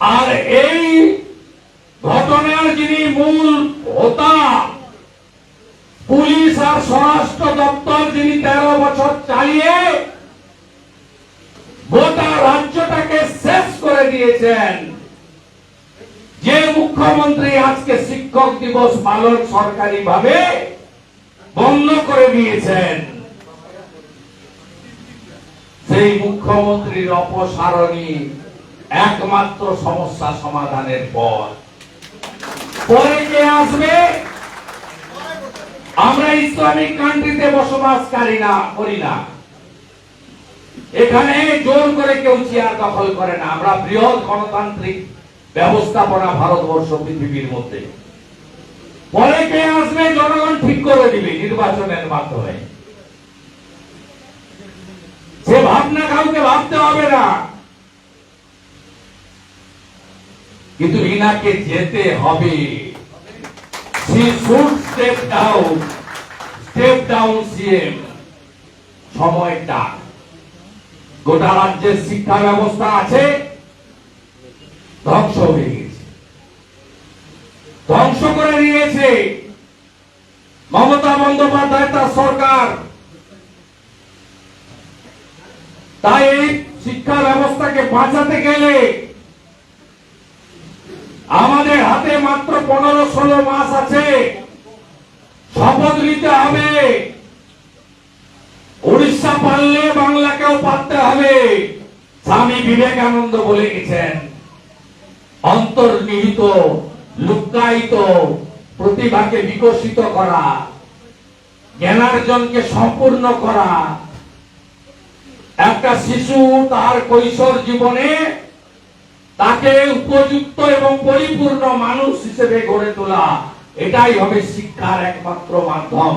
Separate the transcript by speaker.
Speaker 1: আর এই ঘটনার যিনি মূল হোতা, পুলিশ আর স্বরাষ্ট্র দপ্তর যিনি তেরো বছর চালিয়ে গোটা রাজ্যটাকে শেষ করে দিয়েছেন। যে মুখ্যমন্ত্রী আজকে শিক্ষক দিবস পালন সরকারি ভাবে বন্ধ করে দিয়েছেন। সেই মুখ্যমন্ত্রীর অপসারণই একমাত্র সমস্যা সমাধানের পথ পরে কে আসবে? আমরা ইসলামিক কান্ট্রিতে বসবাসকারী না করি না। এখানে জোর করে কেউ চেয়ার দখল করে না। আমরা বৃহৎ গণতান্ত্রিক ব্যবস্থাপনা ভারতবর্ষ পৃথিবীর মধ্যে। পরে কে আসবে? জনগণ ঠিক করে দিবে নির্বাচনের মাধ্যমে। সে ভাবনা কাউকে ভাবতে হবে না। কিন্তু ইনাকে যেতে হবে। she should step down step down CM, সময়টা। গোটা রাজ্যের শিক্ষা ব্যবস্থা আছে, ধ্বংস হয়ে গেছে। ধ্বংস করে দিয়েছে। মমতা বন্দ্যোপাধ্যায় তার সরকার। তাই এই শিক্ষা ব্যবস্থাকে বাঁচাতে গেলে হাতে মাত্র পনেরো ষোলো মাস আছে। শপথ নিতে হবে। উড়িষ্যা পারলে বাংলাকেও পারতে হবে। স্বামী বিবেকানন্দ বলে গেছেন, অন্তর্নিহিত, লুকায়িত, প্রতিভাকে বিকশিত করা, জ্ঞানার্জনকে সম্পূর্ণ করা। একটা শিশু তার কৈশোর জীবনে তাকে উপযুক্ত এবং পরিপূর্ণ মানুষ হিসেবে গড়ে তোলা এটাই হবে শিক্ষার একমাত্র মাধ্যম।